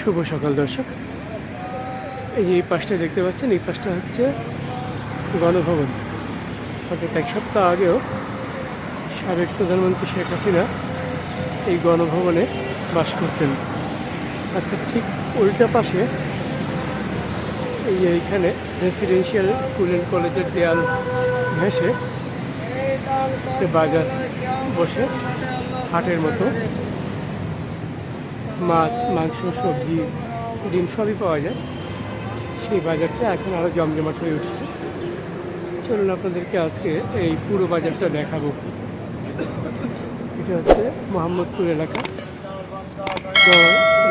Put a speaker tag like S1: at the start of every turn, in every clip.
S1: শুভ সকাল, দর্শক। এই যে এই পাশটা দেখতে পাচ্ছেন, এই পাশটা হচ্ছে গণভবন। অর্থাৎ এক সপ্তাহ আগেও সাবেক প্রধানমন্ত্রী শেখ হাসিনা এই গণভবনে বাস করতেন। অর্থাৎ ঠিক উল্টা পাশে এই এইখানে রেসিডেন্সিয়াল স্কুল অ্যান্ড কলেজের দেয়াল ঘেঁষে বাজার বসে হাটের মতো মাছ, মাংস, সবজি, ডিম সবই পাওয়া যায়। সেই বাজারটা এখন আরও জমজমাট হয়ে উঠেছে। চলুন আপনাদেরকে আজকে এই পুরো বাজারটা দেখাবো। এটা হচ্ছে মোহাম্মদপুর এলাকা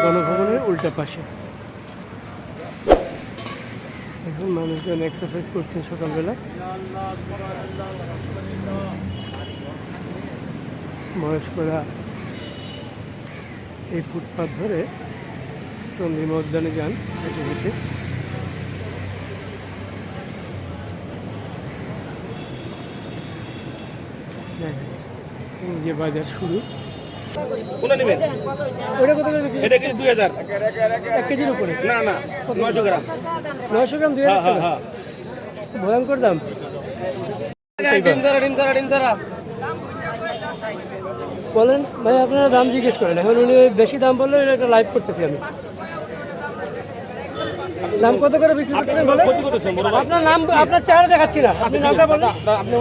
S1: গণভবনের উল্টা পাশে। এখন মানুষজন এক্সারসাইজ করছেন সকালবেলা। বয়স্করা এই ফুটপাথ ধরে চন্দ্রিমা উদ্যানে যান হেঁটে হেঁটে। যে বাজার শুরু। ওটা কত করে বিক্রি
S2: এটা কি দুই হাজার?
S1: এক কেজির উপরে?
S2: না না নয়শো গ্রাম।
S1: নয়শো গ্রাম দুই হাজার
S2: হ্যাঁ
S1: হ্যাঁ
S2: হ্যাঁ
S1: ভয়ঙ্কর দাম।
S2: ডিম তারা ডিম তারা ডিম তারা
S1: বলেন ভাই আপনারা দাম জিজ্ঞেস করেন। এখন উনি বেশি দাম বললে এটা লাইভ করতেছি আমি। দাম কত করে বিক্রি করতেছেন বলেন? আপনার নাম আপনার চেহারা দেখাচ্ছি না। আপনি নামটা বলেন।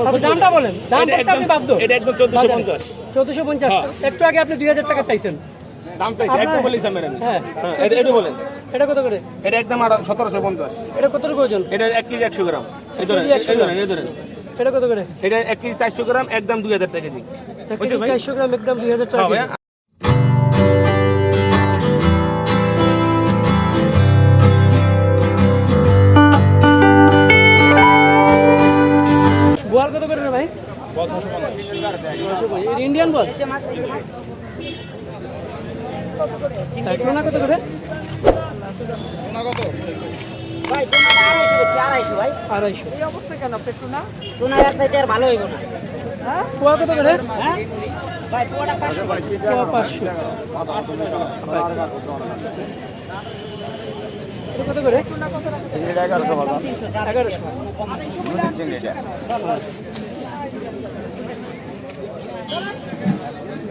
S2: আপনি
S1: দামটা বলেন। দাম আপনি বাধ্য
S2: এটা একদম 1450
S1: চোদ্দশো পঞ্চাশ। একটু আগে আপনি দুই হাজার টাকা চাইছেন।
S2: দাম চাইছি। একদম বলেছি আমি
S1: হ্যাঁ।
S2: হ্যাঁ এটা এটা বলেন।
S1: এটা কত করে?
S2: এটা একদম আর সতেরোশো পঞ্চাশ।
S1: এটা কত ওজন?
S2: এটা এক কেজি একশো গ্রাম। এই ধরেন এই ধরেন এই ধরেন।
S1: এটা কত করে?
S2: এটা এক কেজি চারশো গ্রাম একদম দুই হাজার টাকা কেজি?
S1: চারশো গ্রাম একদম দুই হাজার টাকা
S2: হ্যাঁ। ভাইয়া
S1: কত করে ভাই? ইন্ডিয়ান বল? কত করে?
S3: ভাই টুনাটা আড়াইশো হচ্ছে আড়াইশো ভাই।
S1: আড়াইশো।
S3: টুনা? এক সাইডে আর ভালো হইব না।
S1: পোয়া কত করে?
S3: হ্যাঁ? ভাই পোয়াটা পাঁচশো।
S1: পোয়া পাঁচশো। কত করে? এগারোশো আহ,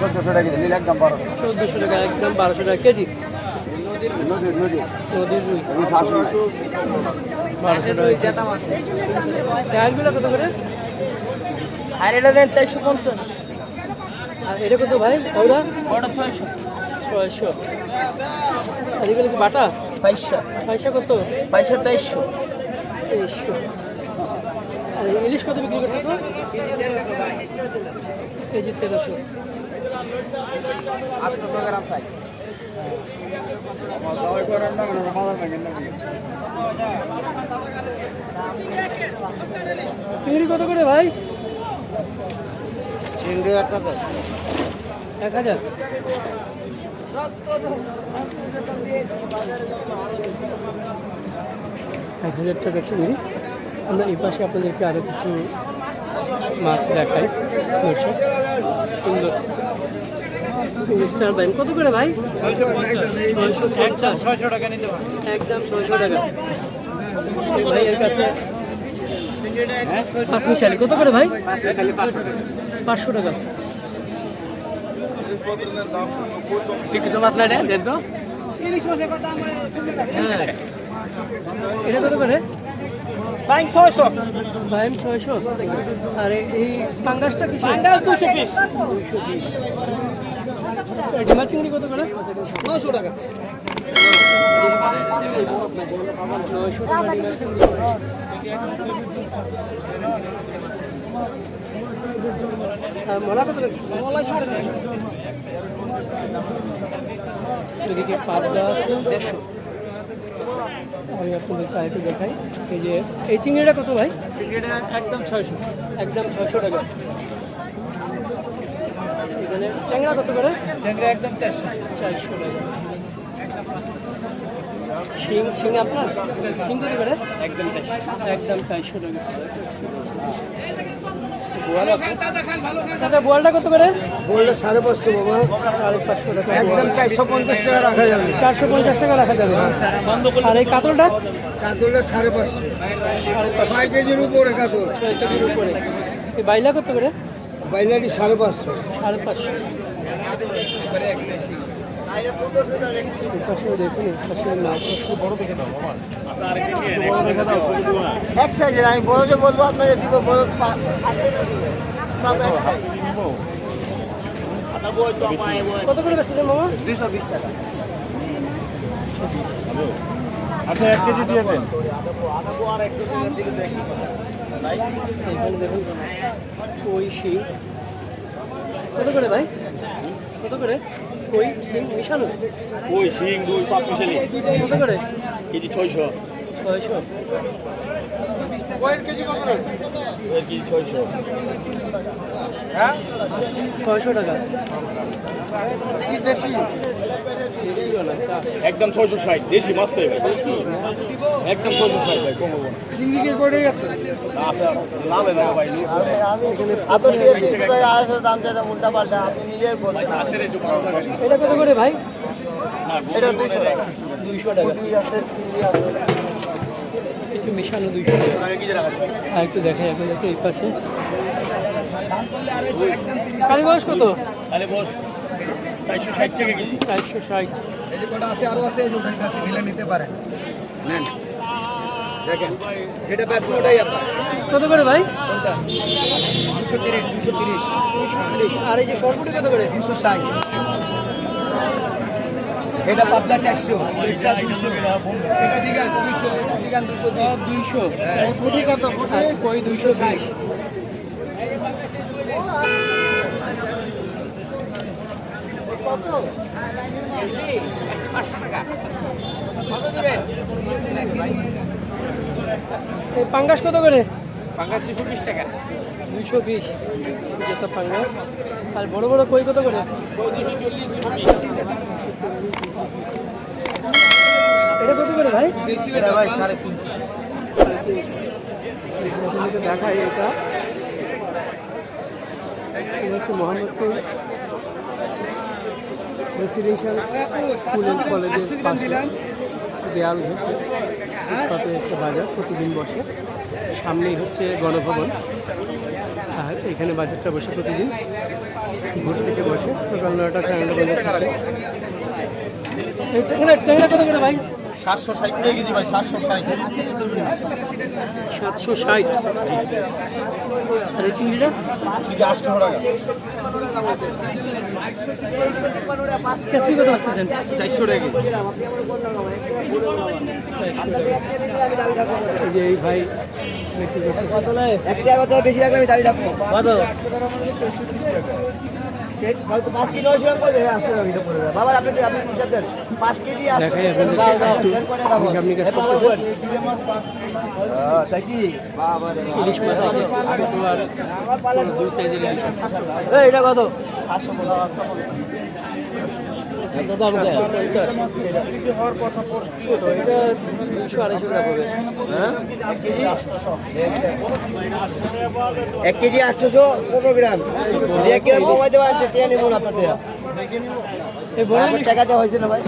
S4: চোদ্দশো টাকা নিলে একদম বারোশো
S1: চোদ্দোশো টাকা একদম বারোশো টাকা কেজি
S4: নদীর নদী
S1: নদীর রুই বারোশো টাকা চারগুলো কত করে
S3: আর এটা দেন চারশো পঞ্চাশ
S1: আর এটা কত ভাই ওরা
S3: ওটা ছয়শো
S1: ছয়শো আর এগুলো কি বাটা?
S3: পয়সা
S1: পয়সা কত?
S3: পয়সা চারশো
S1: তেইশশো। আর ইলিশ কত বিক্রি করতেছো? কেজি তেরোশো।
S3: আটশো টাকা গ্রাম সাইজ
S1: চিংড়ি কত করে ভাই?
S4: চিংড়ি এক হাজার।
S1: এক হাজার? এক হাজার টাকা চিংড়ি। আমরা এই পাশে আপনাদেরকে আরও কিছু মাছ দেখাই। সুন্দর। মিস্টার ভাই কত করে ভাই? ছয়শো পঞ্চাশ। ছয়শো টাকা নিতে একদম ছয়শো টাকা। ভাইয়ের কাছে পাঁচ মিশালি কত করে ভাই? পাঁচশো টাকা।
S2: শিক্ষিত মাছ না এটা তো?
S1: হ্যাঁ। এটা কত করে?
S3: ভাই ছয়শো।
S1: বাইম ছয়শো। আর এই- পাঙ্গাসটা কি
S3: পাঙ্গাস দুশো পিস
S1: বিশ ডিমা চিংড়ি কত করে?
S3: নশো টাকা।
S1: নয়শো টাকা ডিমা চিংড়ি মলা কত লাগছে
S3: সাড়ে তিনশো।
S1: এদিকে পাবদা আছে। আমি আপনাদেরকে আরেকটু দেখাই। এই যে এই চিংড়িটা কত ভাই?
S5: এটা একদম ছয়শো।
S1: একদম ছয়শো টাকা। এখানে ট্যাংরা কত করে?
S5: ট্যাংরা একদম চারশো।
S1: চারশো টাকা। শিং শিং আপনার? শিং কত করে?
S5: একদম চারশো।
S1: একদম চারশো টাকা। দাদা বোয়ালটা কত করে?
S4: বললে সাড়ে পাঁচশো বাবা।
S1: সাড়ে পাঁচশো টাকা।
S4: একদম চারশো পঞ্চাশ টাকা রাখা যাবে।
S1: চারশো পঞ্চাশ টাকা রাখা যাবে। আর এই কাতলটা?
S4: কাতলটা সাড়ে পাঁচশো।
S1: সাড়ে পাঁচশো।
S4: ছয় কেজির উপরে কাতল।
S1: ছয় কেজির উপরে। এই বাইলা কত করে?
S4: বাইলাটি সাড়ে পাঁচশো।
S1: সাড়ে পাঁচশো। দেখুন বড় দেখে দাও
S4: এক সাইজের আমি বড় যে বলব আপনাকে দিব বড়
S1: কত করে বেচতেছেন মামা?
S4: দুশো বিশ টাকা
S6: আচ্ছা এক কেজি দিয়ে দেন।
S1: এখানে দেখুন কত করে ভাই? কত করে? কই? শিং মিশানো
S2: কই শিং দুই পাঁচ মিশালি
S1: কত করে?
S2: কেজি ছয়শো।
S1: ছয়শো।
S4: কেজি কত রে
S2: কেজি ছয়শো।
S4: হ্যাঁ
S1: ছয়শো টাকা।
S4: কি দেশি?
S2: একদম ছয়শো ষাট দেশি মাছ তো একদম ছয়শো ষাট ভাই কম
S4: চিংড়ি করে গেছে
S2: না ভাই
S4: আপনি দিয়ে তিনশো দাম চাইটা উল্টা পাল্টা আপনি নিজেই বলছেন
S1: এটা কত করে ভাই?
S4: এটা
S1: দুইশো টাকা। কিছু মিশানো দুইশো টাকা। আর একটু দেখাই আপনাদেরকে এই পাশে। কালী বয়স কত?
S2: তাহলে বস চারশো ষাট টাকা কেজি।
S1: চারশো ষাট।
S4: এই কটা আছে আরও আছে মিলে নিতে পারেন। নেন। দেখেন
S5: যেটা ব্যস্ত ওটাই আপনার।
S1: কত করে ভাই?
S5: কোনটা? দুশো তিরিশ দুশো তিরিশ।
S1: আর এই যে সরপুটি কত করে?
S5: দুশো ষাট। এটা পাবদা চারশো এটা দুশো। এটা জিগান দুশো জিগান দুশো
S1: দুইশো।
S4: ফুটি কত?
S1: আর কই দুইশো ষাট। এই পাঙ্গাস কত করে?
S5: পাঙ্গাস দুশো বিশ টাকা।
S1: দুশো বিশ। যেটা পাঙ্গাস। আর বড় বড় কই কত করে? এটা কত করে ভাই?
S5: ভাই সাড়ে তিনশো।
S1: দেখাই এটা। এটা হচ্ছে মোহাম্মদপুর। রেসিডেন্সিয়াল স্কুল অ্যান্ড কলেজের পাশে দেয়াল ঘেসে তাতে একটা বাজার প্রতিদিন বসে। সামনেই হচ্ছে গণভবন। আর এখানে বাজারটা বসে প্রতিদিন। ভোর থেকে বসে। সকাল নয়টা সাড়ে নটা পর্যন্ত। ভাই?
S5: সাতশো ষাট কেজি ভাই সাতশো ষাট।
S1: সাতশো ষাট। আর এই চিংড়িটা?
S5: আটশো টাকা।
S1: কেসি কত আসতেছেন?
S5: চারশো টাকা
S1: যে এই ভাই
S4: বেশি রাখলে আমি দাঁড়িয়ে রাখব। পাঁচ পড়বে হ্যাঁ, আসতে হবে, এটা পড়বে। বাবা আপনি দেন।
S1: দেখাই আপনাদেরকে। ইলিশ মাছ আর দুই সাইজের ইলিশ আছে।
S4: এটা কত? এক কেজি আটশোশো পনেরো গ্রাম। এক গ্রাম কমাইতে নেব না আপনাদের?
S1: এই বড় ইলিশ
S4: হয়েছে না ভাই?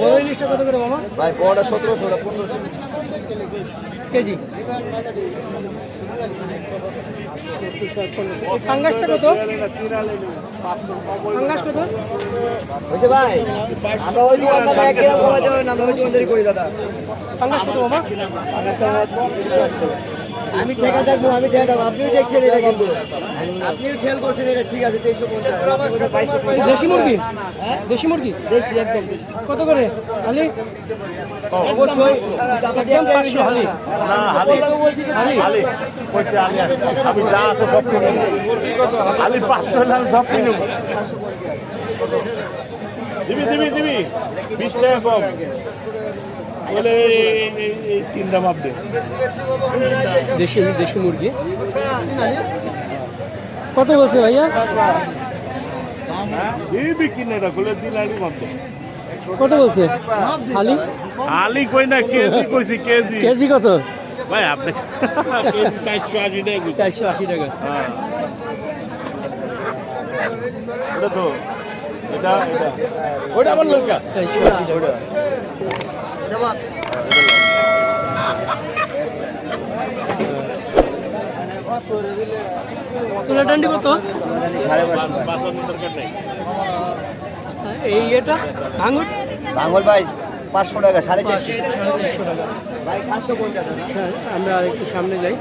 S1: বড় ইলিশটা কত করে মামা?
S4: ভাই বড়টা সতেরোশো ওটা পনেরোশো।
S1: কেজি? ফাঙ্গাসটা কত? ফাঙ্গাস কত?
S4: হয়েছে ভাই আমরা ওই এক আমরা দোকানদারি করি দাদা।
S1: ফাঙ্গাস কত মামা।
S4: আমি ঠেকা থাকব আমি ঠেকা থাকব। আপনিও দেখছেন এটা কিন্তু। আপনিও খেয়াল করছেন এটা ঠিক আছে তেইশশো পঞ্চাশ।
S1: দেশি মুরগি? দেশি মুরগি?
S4: দেশি একদম
S1: কত করে? খালি
S4: অবশ্যই।
S1: একদম পাঁচশো হালি। হালি।
S6: আলি আলি আমি যা আছে সব কিনে আলি পাঁচশো হলে আমি সব কিনে দিবি দিবি দিবি। বিশ টাকা কম। বলে তিনটা মাপ
S1: দেশি দেশি মুরগি? কত বলছে ভাইয়া?
S6: এই বিক্রি না এটা বলে দিন আলি মাপ দে
S1: কত বলছে? খালি
S6: আলি কই না কেজি কইছি কেজি।
S1: কেজি কত?
S6: ভাই আপনি চারশো আশি টাকা
S1: চারশো আশি টাকা।
S6: হ্যাঁ। ওটা তো এটা এটা। আমার
S1: ডান্ডি কত? এই এটা ভাঙুর
S4: ভাই পাঁচশো টাকা সাড়ে চারশো।
S1: টাকা। আচ্ছা, আমরা আর একটু সামনে যাই।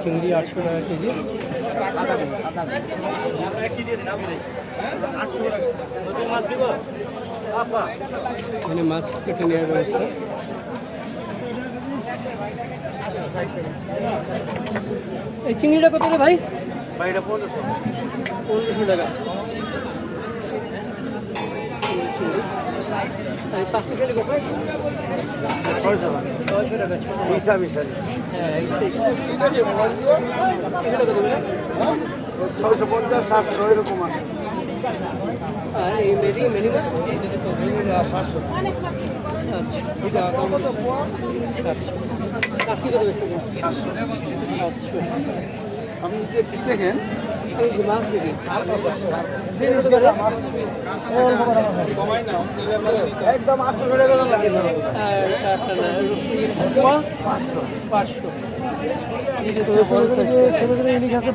S1: চিংড়ি আটশো টাকা কেজি এখানে মাছ কেটে নেওয়ার ব্যবস্থা এই চিংড়িটা কত রে ভাই? পনেরোশো টাকা চিংড়ি। আর এই পাঁচটা খেলে কত ছয়শো
S4: পঞ্চাশ সাতশো এরকম আছে
S1: আর এই মেরি মেরি মাছ
S4: সাতশো
S1: আচ্ছা
S4: আপনি কি দেখেন একদম আটশো টাকা লাগে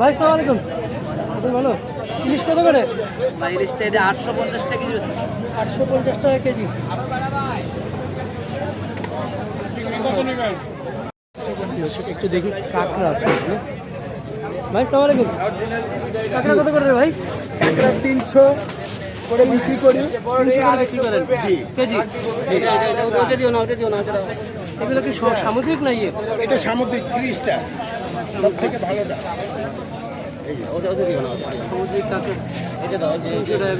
S1: ভাই ভালো ইলিশ কত করে
S5: ইলিশটা এটা আটশো পঞ্চাশ টাকা কেজি
S1: আটশো পঞ্চাশ টাকা কেজি একটু দেখি কাঁকড়া আছে। ভাই সালাম আলাইকুম। কাঁকড়া কত করে ভাই?
S4: একটা তিনশো করে বিক্রি করি।
S1: বিক্রি করেন? কেজি ওটা দিও না ওটা দিও। না এগুলো কি সামুদ্রিক না ইয়ে?
S4: এটা সামুদ্রিক ত্রিশটা। সব থেকে ভালোটা।
S1: ওটা ওটা দিও না সামুদ্রিক কাঁকড়া। এটা দাও যে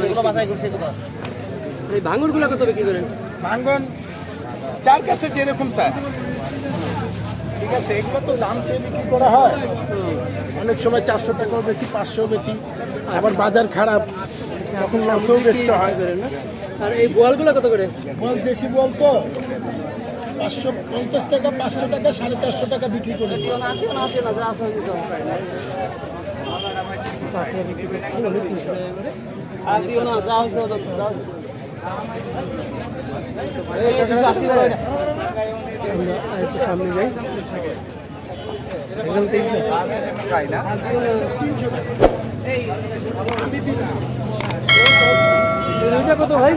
S1: এগুলো বাছাই করছে এই ভাঙুরগুলো কত বিক্রি করেন?
S7: চার কাছে যেরকম চায় ঠিক আছে এগুলো তো দাম চেয়ে বিক্রি করা হয়। অনেক সময় চারশো টাকাও বেচি পাঁচশো বেশি আবার বাজার খারাপ তখন লসও বেচতে হয়।
S1: না আর এই বোয়ালগুলো কত করে?
S7: বল দেশি বল তো পাঁচশো পঞ্চাশ টাকা পাঁচশো টাকা সাড়ে চারশো টাকা বিক্রি করে দিই।
S1: কাঁকড়া বিক্রি করছেন আমি সামনে যাই একদম তিনশো কত ভাই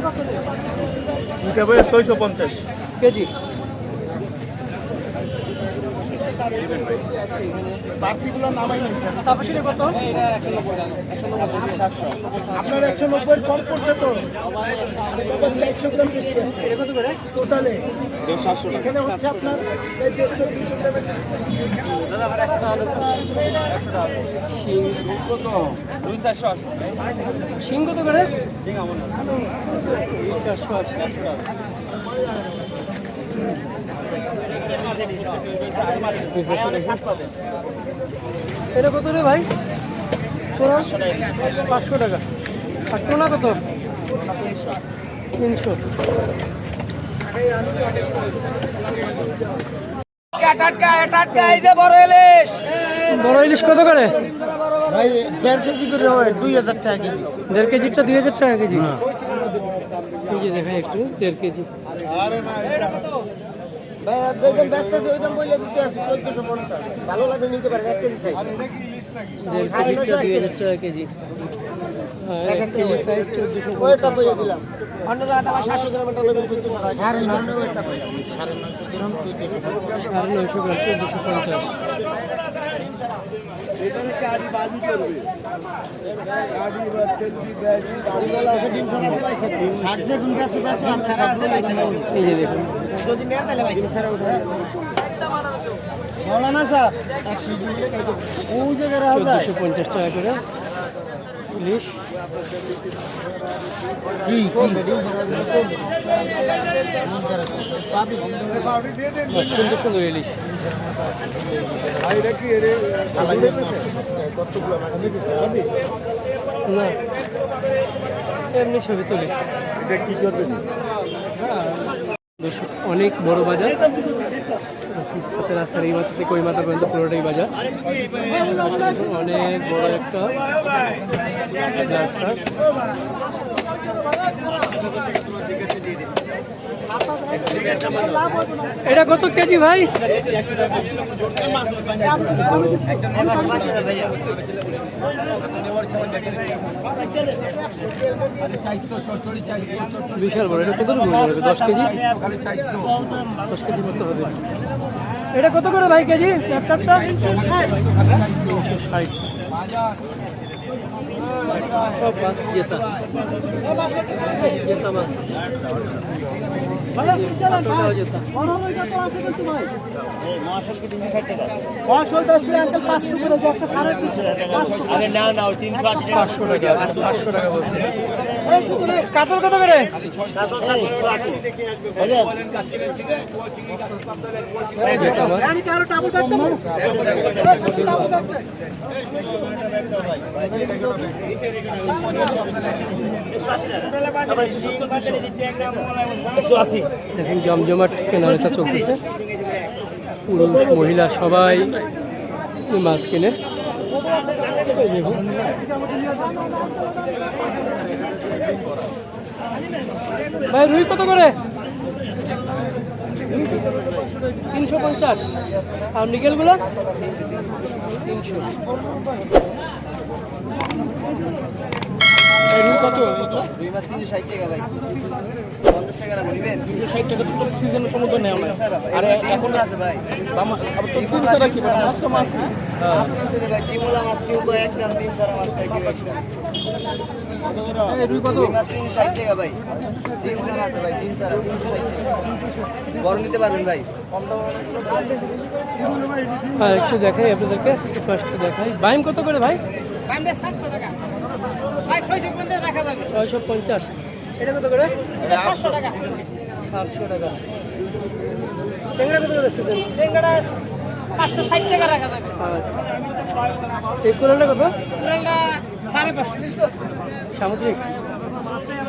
S6: ছয়শো পঞ্চাশ
S1: কেজি
S7: বাড়তিগুলো নামাই নাই স্যার।
S1: তারপর সেটা কত
S7: আপনার একশো নব্বই কম পড়ছে তো। চারশো গ্রাম বেশি আছে।
S1: করে?
S7: টোটালে। এখানে হচ্ছে আপনার এই দেড়শো দুশো গ্রামের
S1: শিং কত করে? চারশো আশি এটা কত রে ভাই? তোরা? পাঁচশো টাকা। আর টোনা কত? তিনশো।
S5: বড় ইলিশ।
S1: বড় ইলিশ কত করে?
S7: ভাই দেড় কেজি করে হয় দুই হাজার টাকা কেজি।
S1: দেড় কেজিটা দুই হাজার টাকা কেজি? এই যে দেখাই একটু দেড় কেজি।
S4: যেরকম ব্যস্ত আছে ওই দাম বললে দিতে আছে চোদ্দশো পঞ্চাশ। ভালো লাগবে নিতে পারেন এক কেজি সাইজ
S1: দেড় কেজিটা দুই হাজার টাকা কেজি। আর এক কেজি সাইজ চোদ্দোশো
S4: ওয়েটটা কইয়ে দিলাম। অন্য জায়গাতে আমার সাতশো গ্রামের টাকা নেবেন চোদ্দশো টাকা সাড়ে নশো সাড়ে গ্রাম চোদ্দশো ষাট যে গুণ আছে
S1: এই যে দেখুন।
S4: যদি নেন তাহলে উঠে মৌলানা একশো ওই জায়গায় রাখা যায়।
S1: চোদ্দোশো পঞ্চাশ টাকা করে। ইলিশ বাহ, সুন্দর সুন্দর ইলিশ। না এমনি ছবি তুলি। দর্শক অনেক বড় বাজার। রাস্তার এই মাথা থেকে ওই মাথা পর্যন্ত পুরোটাই বাজার। অনেক বড় একটা বাজারটা এটা কত কেজি ভাই? বিশাল বড়, এটা কত হবে দশ কেজি? দশ কেজি মতো হবে। এটা কত করে ভাই কেজি? চারটা ষাট। সব জেতা মাছ পাতলাও জেতা পাঁচশো টাকা পাঁচশো টাকা বলছে। কত করে দেখেন জমজমাট কেনাবেচা চলতেছে পুরুষ মহিলা সবাই মাছ কিনে দেখুন। ভাই রুই কত করে? তিনশো পঞ্চাশ। আর নিকেলগুলো? তিনশো।
S4: দুই মাস তিনশো ষাট টাকা ভাই। পঞ্চাশ টাকা রাখব নিবেন?
S7: ষাট টাকা তো সিজনের সমুদ্র নেওয়া না
S4: আরে এখন আছে ভাই।
S7: দাম আবার তো তিন ছাড়া কি বলে মাছ তো মাছ।
S4: মাছ মাছ রে ভাই। টিমুলা মাছ কেউ তো একদম তিন সারা মাছ খাই
S1: রুই কত?
S4: তিনশো ষাট টাকা ভাই। তিন সারা আছে ভাই তিন সারা তিনশো ষাট টাকা। বড় নিতে পারবেন ভাই।
S1: আর একটু দেখাই আপনাদেরকে। ফার্স্টে দেখাই। বাইম কত করে ভাই? ছয়শো পঞ্চাশ এটা কত করে? সাতশো টাকা। ট্যাংরা কত করে আসতেছেন
S3: পাঁচশো ষাট টাকা রাখা যাবে।
S1: এই কোরালটা কত?
S3: পুরানটা সাড়ে পাঁচশো।
S1: সামুদ্রিক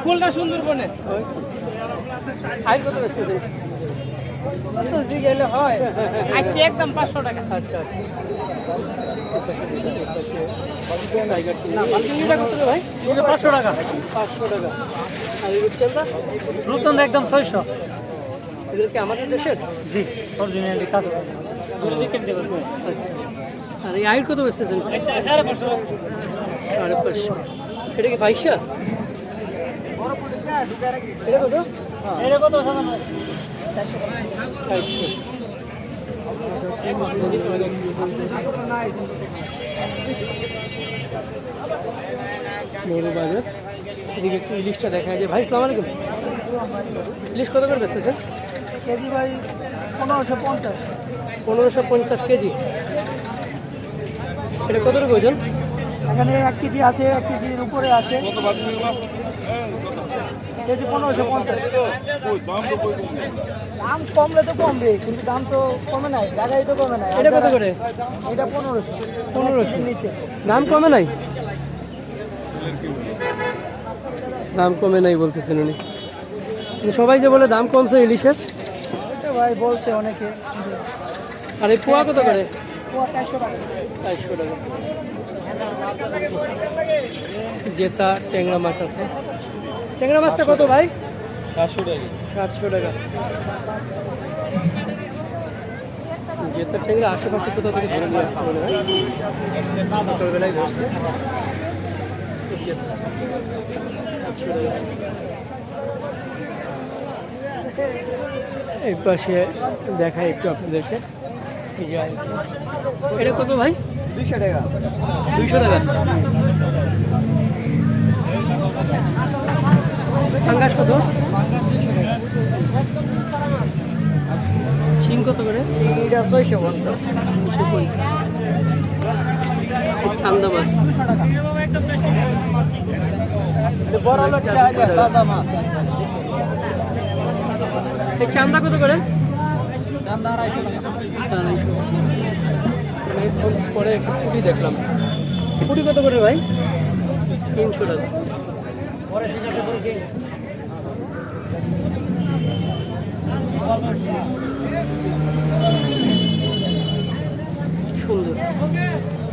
S3: ফুলটা সুন্দরবনের
S1: ওই। আইল কত আসতেছেন
S3: গেলে হয় আজকে একদম পাঁচশো টাকা।
S1: আচ্ছা আচ্ছা।
S3: পাঁচশো টাকা।
S1: পাঁচশো টাকা। আর এই রূপচাঁদা
S3: নতুন একদম ছয়শো।
S1: এগুলো কি আমাদের দেশের?
S3: জি অরিজিনালি কাজ
S1: আচ্ছা। আর এই আইল কত বেচতেছেন?
S3: সাড়ে পাঁচশো।
S1: সাড়ে পাঁচশো। এটা কি বাইশা? এটা কত?
S3: এটা কত?
S1: চারশো এদিকে একটু ইলিশটা দেখা যায়। ভাই সালাম আলাইকুম। ইলিশ কত করে বেচতেছেন?
S3: কেজি ভাই পনেরোশো পঞ্চাশ।
S1: পনেরোশো পঞ্চাশ কেজি। এটা কত টাকা ওজন?
S3: এখানে এক কেজি আছে এক কেজির উপরে আছে। কেজি পনেরোশো পঞ্চাশ। দাম কমলে তো কমবে কিন্তু দাম তো কমে নাই জায়গায় তো কমে নাই।
S1: এটা কত করে?
S3: এটা পনেরোশো।
S1: পনেরোশো।
S3: নিচে।
S1: দাম কমে নাই? দাম কমে নাই বলতেছেন উনি। কিন্তু সবাই যে বলে দাম কমছে ইলিশের?
S3: ভাই বলছে অনেকে।
S1: আর এই পোয়া কত করে?
S3: পোয়া চারশো টাকা।
S1: চারশো টাকা। জেতা ট্যাংরা মাছ আছে। ট্যাংরা মাছটা কত ভাই?
S2: সাতশো টাকা।
S1: সাতশো টাকা। জেতা ট্যাংরা আশেপাশে কোথাও থেকে ধরে নিয়ে আসছে মনে হয়। সকালবেলায় ধরছে। এই পাশে দেখাই একটু আপনাদেরকে। এটা কত ভাই?
S4: দুইশো টাকা।
S1: দুইশো টাকা। কত? শিং কত করে?
S4: এটা ছয়শো পঞ্চাশ। লোক মাছ।
S1: এই চান্দা কত করে?
S4: চান্দা আড়াইশো টাকা।
S1: আড়াইশো। ফোন পরে কুড়ি দেখলাম। কুড়ি কত করে ভাই? তিনশো টাকা। সুন্দর।